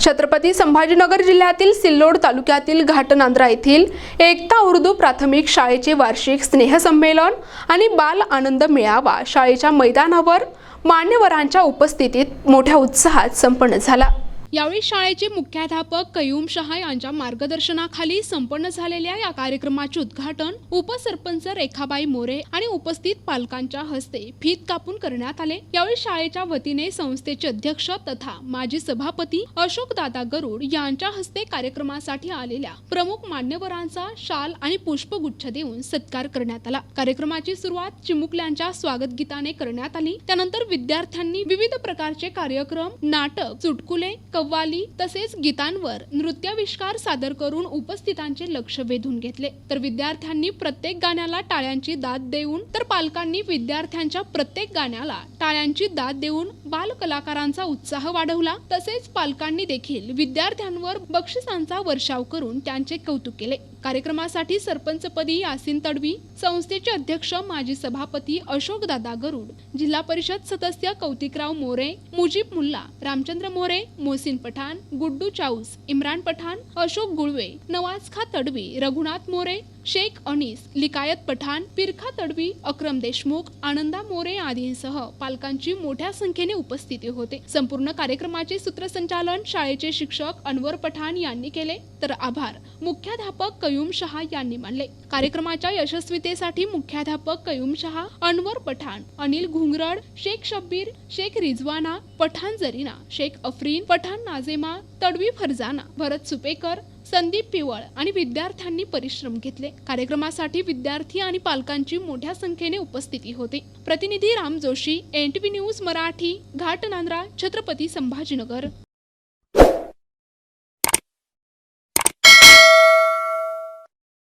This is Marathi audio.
छत्रपती संभाजीनगर जिल्ह्यातील सिल्लोड तालुक्यातील घाटनांद्रा येथील एकता उर्दू प्राथमिक शाळेचे वार्षिक स्नेहसंमेलन आणि बाल आनंद मेळावा शाळेच्या मैदानावर मान्यवरांच्या उपस्थितीत मोठ्या उत्साहात संपन्न झाला. यावेळी शाळेचे मुख्याध्यापक कयूम शहा यांच्या मार्गदर्शनाखाली संपन्न झालेल्या या कार्यक्रमाचे उद्घाटन उपसरपंच रेखाबाई मोरे आणि उपस्थित पालकांच्या हस्ते फीत कापून करण्यात आले. यावेळी शाळेच्या वतीने संस्थेचे अध्यक्ष तथा माजी सभापती अशोक दादा गरुड यांच्या हस्ते कार्यक्रमासाठी आलेल्या प्रमुख मान्यवरांचा शाल आणि पुष्पगुच्छ देऊन सत्कार करण्यात आला. कार्यक्रमाची सुरुवात चिमुकल्यांच्या स्वागत गीताने करण्यात आली. त्यानंतर विद्यार्थ्यांनी विविध प्रकारचे कार्यक्रम नाटक चुटकुले कव्वाली तसेच गीतांवर नृत्याविष्कार सादर करून उपस्थितांचे लक्ष वेधून घेतले. तर विद्यार्थ्यांनी प्रत्येक गाण्याला टाळ्यांची दाद देऊन तर पालकांनी विद्यार्थ्यांच्या प्रत्येक गाण्याला टाळ्यांची दाद देऊन बाल कलाकारांचा उत्साह वाढवला. तसेच पालकांनी देखील विद्यार्थ्यांवर बक्षिसांचा वर्षाव करून त्यांचे कौतुक केले. कार्यक्रमासाठी सरपंचपदी यासिन तडवी संस्थेचे अध्यक्ष माजी सभापती अशोक दादा गरुड जिल्हा परिषद सदस्य कौतिकराव मोरे मुजीब मुल्ला रामचंद्र मोरे मोहसिन पठाण गुड्डू चाऊस इम्रान पठाण अशोक गुळवे नवाज खा तडवी रघुनाथ मोरे शेख अनीस लिकायत पठाण पिरखा तडवी अक्रम देशमुख आनंदा मोरे आदींसह पालकांची मोठ्या संख्येने उपस्थिती होते. संपूर्ण कार्यक्रमाचे सूत्रसंचालन शाळेचे शिक्षक अनवर पठाण यांनी केले. तर आभार. मुख्याध्यापक कयूम शहा यांनी मानले. कार्यक्रमाच्या यशस्वीतेसाठी मुख्याध्यापक कयूम शहा अनवर पठाण अनिल घुंगरड शेख शब्बीर शेख रिजवाना पठाण जरीना शेख अफरीन पठाण नाझेमा तडवी फरजाना भरत सुपेकर संदीप पिवळ आणि विद्यार्थ्यांनी परिश्रम घेतले. कार्यक्रमासाठी विद्यार्थी आणि पालकांची मोठ्या संख्येने उपस्थिती होती. प्रतिनिधी राम जोशी एन न्यूज मराठी घाटनांद्रा छत्रपती संभाजीनगर.